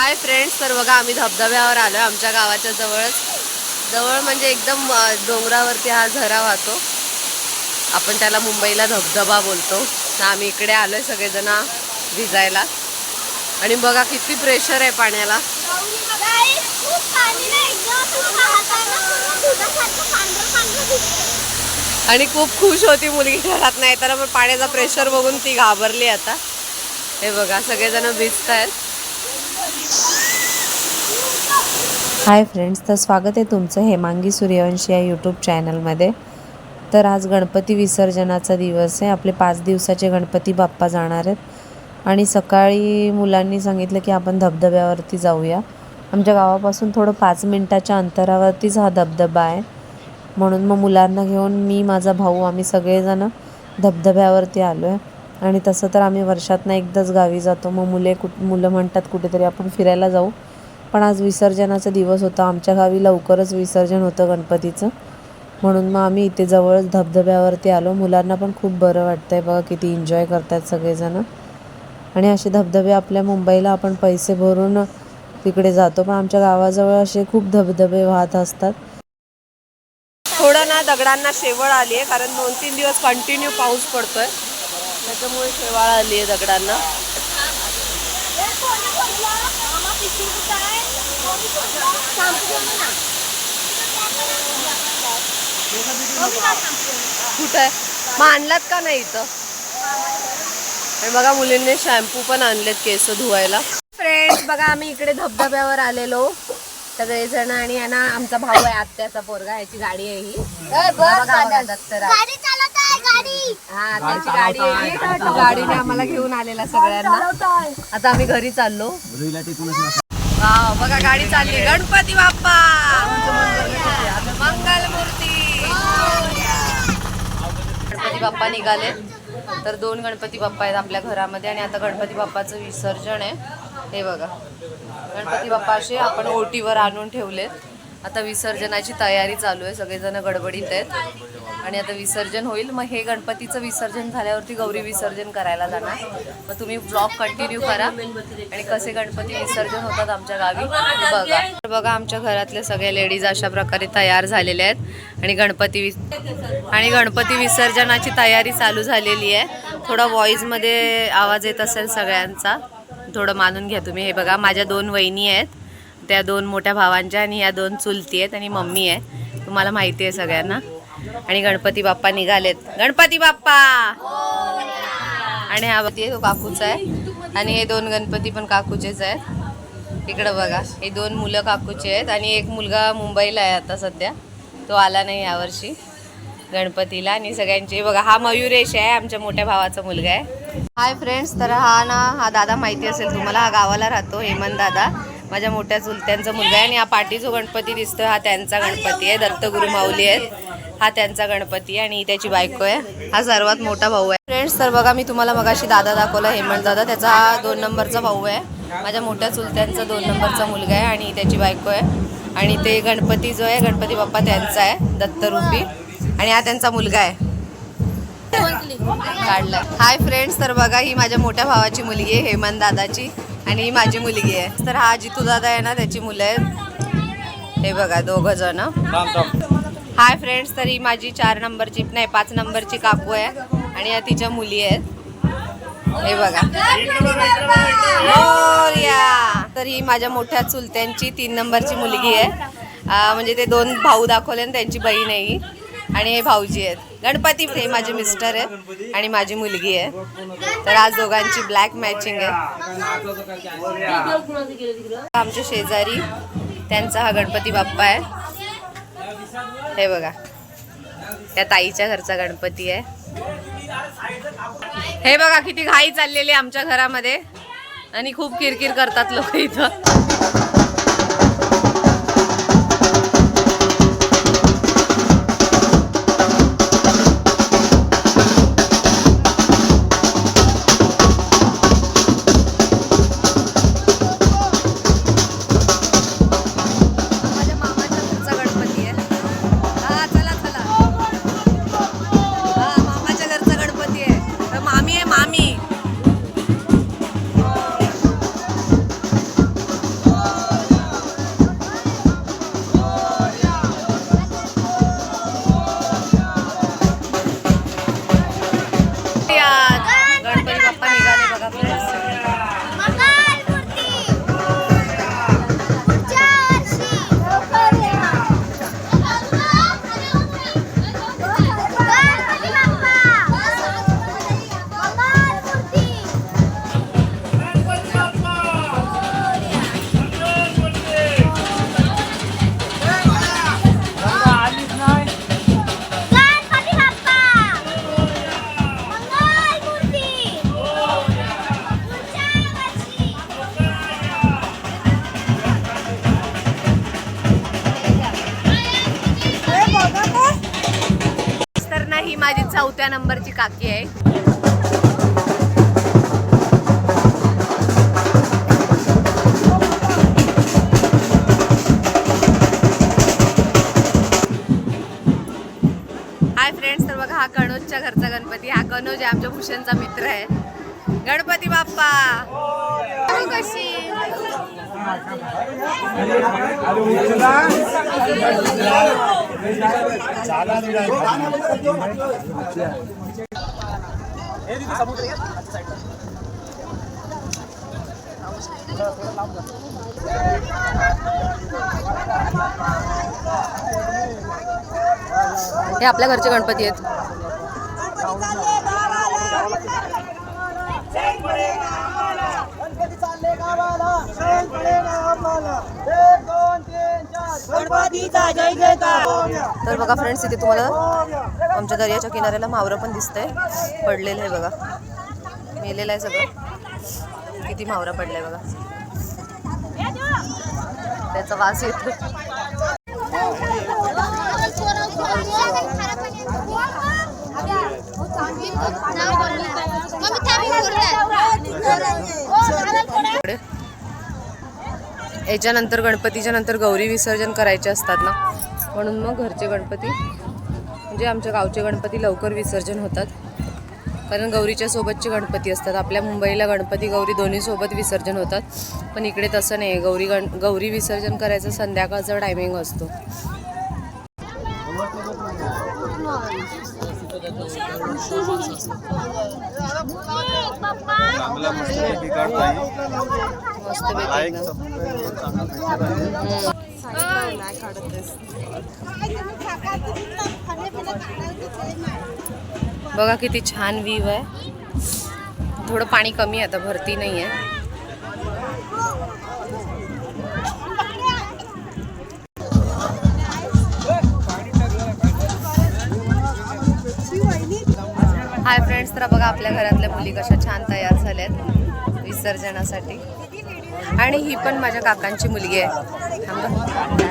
Hi friends तर बघा आम्ही धबधब्यावर आलो आहे आमच्या गावाच्या जवळच. जवळ म्हणजे एकदम डोंगरावरती हा झरा वाहतो. आपण त्याला मुंबईला धबधबा बोलतो. तर आम्ही इकडे आलो आहे सगळेजण भिजायला. आणि बघा किती प्रेशर आहे पाण्याला. आणि खूप खुश होती मुलगी घरात. नाही तर मग पाण्याचा प्रेशर बघून ती घाबरली आता. हे बघा सगळेजण भिजत आहेत हाय फ्रेंड्स तर स्वागत आहे तुमचं हेमांगी सूर्यवंशी या यूट्यूब चॅनलमध्ये तर आज गणपती विसर्जनाचा दिवस आहे. आपले पाच दिवसाचे गणपती बाप्पा जाणार आहेत. आणि सकाळी मुलांनी सांगितलं की आपण धबधब्यावरती जाऊया. आमच्या गावापासून थोडं पाच मिनटाच्या अंतरावरतीच हा धबधबा आहे. म्हणून मग मुलांना घेऊन मी माझा भाऊ आम्ही सगळेजणं धबधब्यावरती आलो आहे आणि तसं तर आम्ही वर्षातनं एकदाच गावी जातो. मग मुले कुठ मुलं म्हणतात कुठेतरी आपण फिरायला जाऊ. पण आज विसर्जनाचा दिवस होता. आमच्या गावी लवकरच विसर्जन होतं गणपतीचं. म्हणून मग आम्ही इथे जवळच धबधब्यावरती आलो. मुलांना पण खूप बरं वाटतं आहे बघा किती एन्जॉय करतात सगळेजणं. आणि असे धबधबे आपल्या मुंबईला आपण पैसे भरून तिकडे जातो. पण आमच्या गावाजवळ असे खूप धबधबे वाहत असतात. थोडं ना दगडांना शेवळ आली आहे कारण दोन तीन दिवस कंटिन्यू पाऊस पडतोय. त्याच्यामुळे शेवाळ आली आहे दगडांना. कुठं? आहे? मग आणलात का नाही इथं? आणि बघा मुलींनी शॅम्पू पण आणलेत केस धुवायला. फ्रेंड्स बघा आम्ही इकडे धबधब्यावर आलेलो. सगळेजण आणि आहे ना आमचा भाऊ आहे आत्याचा पोरगा याची गाडी आहे ही. बघा बघा दत्तराज. गाडी चालवत आहे गाडी हा त्याची गाडी आहे. तो गाडीने आम्हाला घेऊन आलेला सगळ्यांना. आता आम्ही घरी चाललो. वाव, बघा गाडी चालली. गणपती बाप्पा! मंगल मूर्ती. गणपती बाप्पा निघाले. तर दोन गणपती बाप्पा आहेत आपल्या घरामध्ये आणि आता गणपती बाप्पाचं विसर्जन आहे. हे बघा. गणपती बाप्पा असे आपण ओटीवर आणून ठेवलेत. आता विसर्जनाची तयारी चालू आहे. सगळेजण गडबडीत आहेत. आणि आता विसर्जन होईल. मग हे गणपतीचं विसर्जन झाल्यावरती गौरी विसर्जन करायला जाणार. मग तुम्ही ब्लॉग कंटिन्यू करा. आणि कसे गणपती विसर्जन होतात आमच्या गावी बघा. तर बघा आमच्या घरातले सगळे लेडीज अशा प्रकारे तयार झालेल्या आहेत. आणि गणपती विस आणि गणपती विसर्जनाची तयारी चालू झालेली आहे. थोडा व्हॉईजमध्ये आवाज येत असेल सगळ्यांचा. थोडं मानून घ्या तुम्ही. हे बघा माझ्या दोन वहिनी आहेत. त्या दोन मोठ्या भावांच्या आणि ह्या दोन चुलती आहेत आणि मम्मी आहे. तुम्हाला माहिती आहे सगळ्यांना. आणि गणपती बाप्पा निघालेत. गणपती बाप्पा! आणि हा तो काकूचा आहे. आणि हे दोन गणपती पण काकूचेच आहेत. इकडं बघा हे दोन मुलं काकूचे आहेत आणि एक मुलगा मुंबईला आहे आता सध्या. तो आला नाही यावर्षी गणपतीला. आणि सगळ्यांचे बघा हा मयुरेश आहे आमच्या मोठ्या भावाचा मुलगा आहे. हाय फ्रेंड्स तर हा ना हा दादा माहिती असेल तुम्हाला हा गावाला राहतो हेमंत दादा. माझ्या मोठ्या चुलत्यांचा मुलगा आहे आणि हा पाठी जो गणपती दिसतोय. हा त्यांचा गणपती आहे दत्तगुरु माऊली आहेत. हा त्यांचा गणपती आणि ही त्याची बायको आहे. हा सर्वात मोठा भाऊ आहे. फ्रेंड्स तर बघा मी तुम्हाला मगाशी दादा दाखवला हेमंत दादा. त्याचा हा दोन नंबरचा भाऊ आहे. माझ्या मोठ्या चुलत्यांचा दोन नंबरचा मुलगा आहे आणि ही त्याची बायको आहे. आणि ते गणपती जो आहे गणपती बाप्पा त्यांचा आहे दत्तरूपी आणि हा त्यांचा मुलगा आहे. काढलाय. हाय फ्रेंड्स तर बघा ही माझ्या मोठ्या भावाची मुलगी आहे हेमंत दादाची. आणि ही माझी मुलगी आहे. तर हा जितू दादा आहे ना त्याची मुलं आहेत. हे बघा दोघं जण. हाय फ्रेंड्स तर ही माझी चार नंबरची नाही पाच नंबरची काकू आहे आणि या तिच्या मुली आहेत. हे बघा. हो, या. तर ही माझ्या मोठ्या चुलत्यांची तीन नंबरची मुलगी आहे. म्हणजे ते दोन भाऊ दाखवले आणि त्यांची बहीण आहे आणि हे भाऊजी आहेत. गणपती हे माझे मिस्टर आहेत आणि माझी मुलगी आहे. तर आज दोघांची ब्लॅक मॅचिंग आहे. आमच्या शेजारी त्यांचा हा गणपती बाप्पा आहे. हे बघा. त्या ताईच्या घरचा गणपती आहे. हे बघा किती घाई चाललेली आहे आमच्या घरामध्ये. आणि खूप किरकिर करतात लोक इथं. चौथ्या नंबरची काकी आहे. हाय फ्रेंड्स तर बघा हा कणोजच्या घरचा गणपती हा कनोज आहे आमच्या भूषणचा मित्र आहे. गणपती बाप्पा! हे आपल्या घरचे गणपती आहेत. गणपतीचा जय जयकार. तर बघा फ्रेंड्स इथे तुम्हाला आमच्या दर्याच्या किनाऱ्याला मावरं पण दिसतंय. पडलेलं आहे बघा. मेलेलं आहे सगळं. किती मावरा पडलाय बघा. त्याचा वास येतो याच्यानंतर गणपतीच्या नंतर गौरी विसर्जन करायचे असतात ना. म्हणून मग घरचे गणपती म्हणजे आमच्या गावचे गणपती लवकर विसर्जन होतात. कारण गौरीच्या सोबतचे गणपती असतात. आपल्या मुंबईला गणपती गौरी दोन्ही सोबत विसर्जन होतात. पण इकडे तसं नाही. गौरी गण गौरी विसर्जन करायचं संध्याकाळचा टायमिंग असतो. मस्त बघा किती छान व्ह्यू आहे. थोडं पाणी कमी आहे आता भरती नाही आहे हाय फ्रेंड्स तर बघा आपल्या घरातल्या मुली कशा छान तयार झाल्यात विसर्जनासाठी. आणि ही पण माझ्या काकांची मुलगी आहे.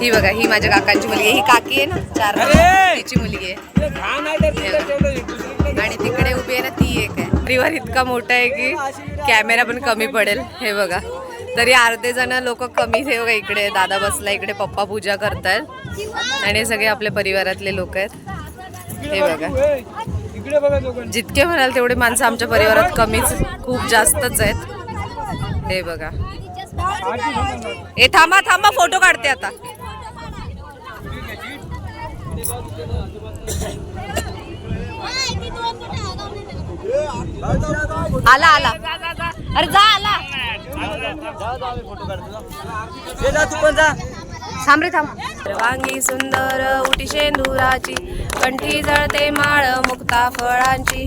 ही बघा ही माझ्या काकांची मुलगी आहे. ही काकी आहे ना? चार तिची मुलगी आहे. आणि तिकडे उभी आहे ना ती एक आहे. परिवार इतका मोठा आहे की कॅमेरा पण कमी पडेल. हे बघा. तरी अर्धे जण लोक कमी हे बघा इकडे दादा बसला इकडे पप्पा पूजा करतायत. आणि हे सगळे आपल्या परिवारातले लोक आहेत. हे बघा इकडे बघा दोघं. जितके म्हणाल तेवढे माणसं आमच्या परिवारात कमीच खूप जास्तच आहेत. हे बघा. ए थांबा थांबा फोटो काढते आता. आला आला. अरे जा आला. तू पण जा. थांब रे थांब. वांगी सुंदर उटी शेंदुराची कंठी जळते माळ मुक्ता फळांची.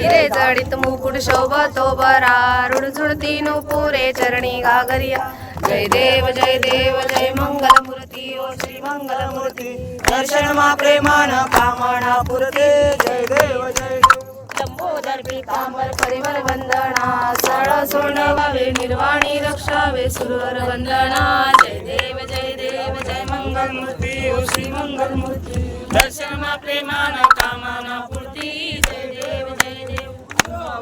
हिरे जडित मुकुट शोभतो बरा. रुडझुडती पुरे चरणी गागरिया. जय देव जय देव जय मंगल मूर्ती ओ श्री मंगल मूर्ती दर्शन मा प्रेमान कामना पुरते. जय देव जय लंबोदर परिमल वंदना. सळ सोडवावे निर्वाणी रक्षावे सुरवर वंदना. जय देव जय देव जय मंगल मूर्ती ओ श्री मंगल मूर्ती दर्शन मा प्रेमान कामना पूर्ती.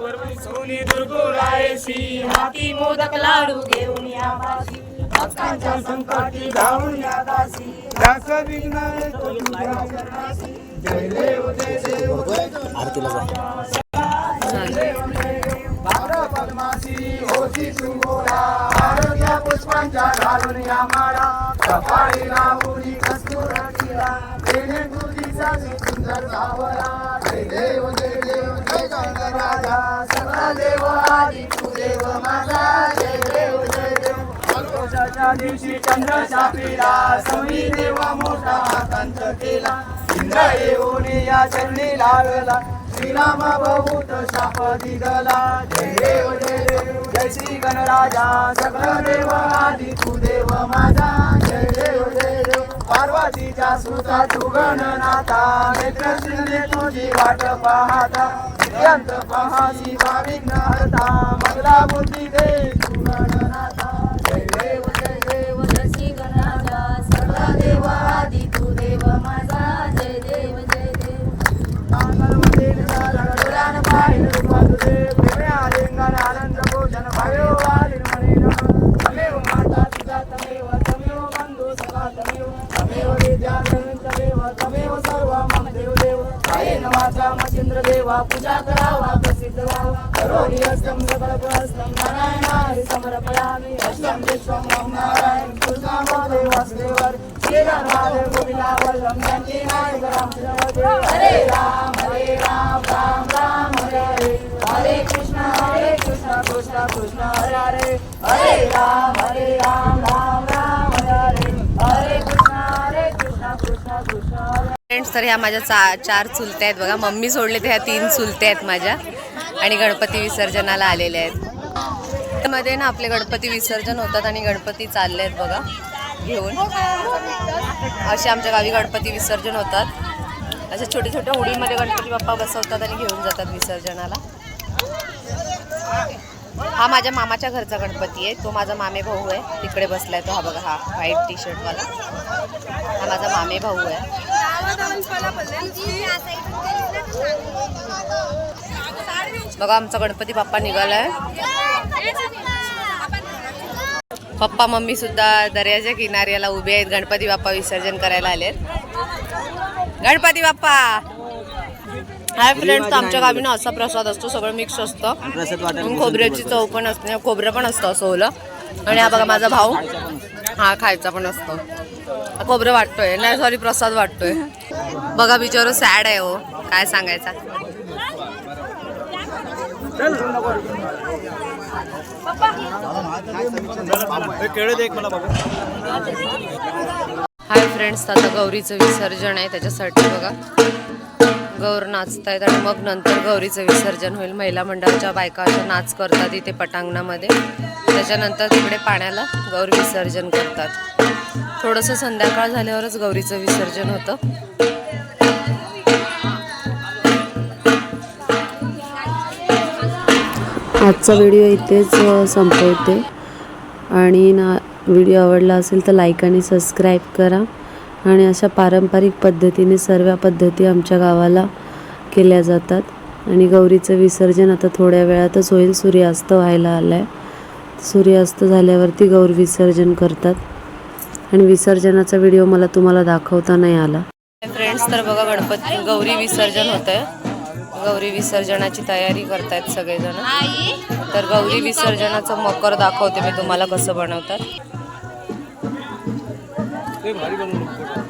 सोनी दुर्गुरायसी हाती मोदक लाडू घेऊन या माशी भक्तांच्या संकटी धावून या दासी. दास विघ्न येतो तुझ्या चरणासी. जय देव जय देव भार पद्मासी होती सुंगोरा आरोग्य पुष्पांच्या घालून या माळा. कपाळी लावून कस्तुर देणे तुझीचा सुंदर सावरा जय देव जय देव जय गणराजा सगळा देव आदी तू देव माझा जय देव जय देव दिवशी चंद्र छापिला समी देवा मोठा कंत केला इंद्र येऊन या चरणी लागला श्रीराम बहुत शाप दिगला जय देव जय देव जय श्री गणराजा सगळ देव तू देव माझा जय देव जय. पार्वतीच्या सुता तू गणनाथा नेत्र शिंदे तुझी वाट पाहता. यंत पहासी भाविक हरता मंगला बुद्धी दे तू गणनाथा जय देव जय देव जय श्री गणाचा सर्व देवा राजा वाचा मचिंद्र देवा पूजा करावा प्रसिद्ध व्हावा. अष्टम नारायण अष्टम विश्वम नारायण कृष्णा वासुदेवर. श्री गोविंदा नायक हरे राम हरे राम राम राम हरे हरे. हरे कृष्ण हरे कृष्ण कृष्ण कृष्ण हरे हरे. हरे राम हरे राम राम राम हरे हरे. हरे कृष्ण हरे कृष्ण कृष्ण कृष्ण. फ्रेंड्स तर ह्या माझ्या चा चार चुलत्या आहेत बघा. मम्मी सोडले तर ह्या तीन चुलत्या आहेत माझ्या. आणि गणपती विसर्जनाला आलेल्या आहेत. मध्ये ना आपले गणपती विसर्जन होतात आणि गणपती चालले आहेत बघा. घेऊन. असे आमच्या गावी गणपती विसर्जन होतात. अशा छोट्या छोट्या उडीमध्ये गणपती बाप्पा बसवतात आणि घेऊन जातात विसर्जनाला. हा माझ्या मामाच्या घरचा गणपती आहे. तो माझा मामे भाऊ आहे. तिकडे बसलाय तो. हा बघा हा व्हाईट टी शर्टवाला हा माझा मामे भाऊ आहे. बघा आमचा गणपती बाप्पा निघालाय. पप्पा मम्मी सुद्धा दर्याच्या किनाऱ्याला उभे आहेत. गणपती बाप्पा विसर्जन करायला आलेत. गणपती बाप्पा! हाय फ्रेंड्स आमच्या गावी ना असा प्रसाद असतो सगळं मिक्स असतं. खोबऱ्याची चव पण असते खोबरं पण असतं असं ओलं. आणि हा बघा माझा भाऊ. हा खायचा पण असतो. खोबरं वाटतोय. नाही सॉरी प्रसाद वाटतोय. बघा बिचारो सॅड आहे हो. काय सांगायचा? हाय फ्रेंड्स आता गौरीचं विसर्जन आहे त्याच्यासाठी बघा. गौर नाचतायत आणि मग नंतर गौरीचं विसर्जन होईल. महिला मंडळाच्या बायका अशा नाच करतात इथे पटांगणामध्ये. त्याच्यानंतर तिकडे पाण्याला गौर विसर्जन करतात. थोडंसं संध्याकाळ झाल्यावरच गौरीचं विसर्जन होतं. आजचा व्हिडिओ इथेच संपवते. आणि ना व्हिडिओ आवडला असेल तर लाईक आणि सबस्क्राईब करा. आणि अशा पारंपरिक पद्धतीने सर्व पद्धती आमच्या गावाला केल्या जातात. आणि गौरीचं विसर्जन आता थोड्या वेळातच होईल. सूर्यास्त व्हायला आला आहे सूर्यास्त झाल्यावरती गौर विसर्जन करतात. आणि विसर्जनाचा व्हिडिओ मला तुम्हाला दाखवता नाही आला. फ्रेंड्स तर बघा गणपती गौरी विसर्जन होत आहे गौरी विसर्जनाची तयारी करतायत सगळेजण. तर गौरी विसर्जनाचं मकर दाखवते मी तुम्हाला कसं बनवतात. 내가 많이 걸어놓은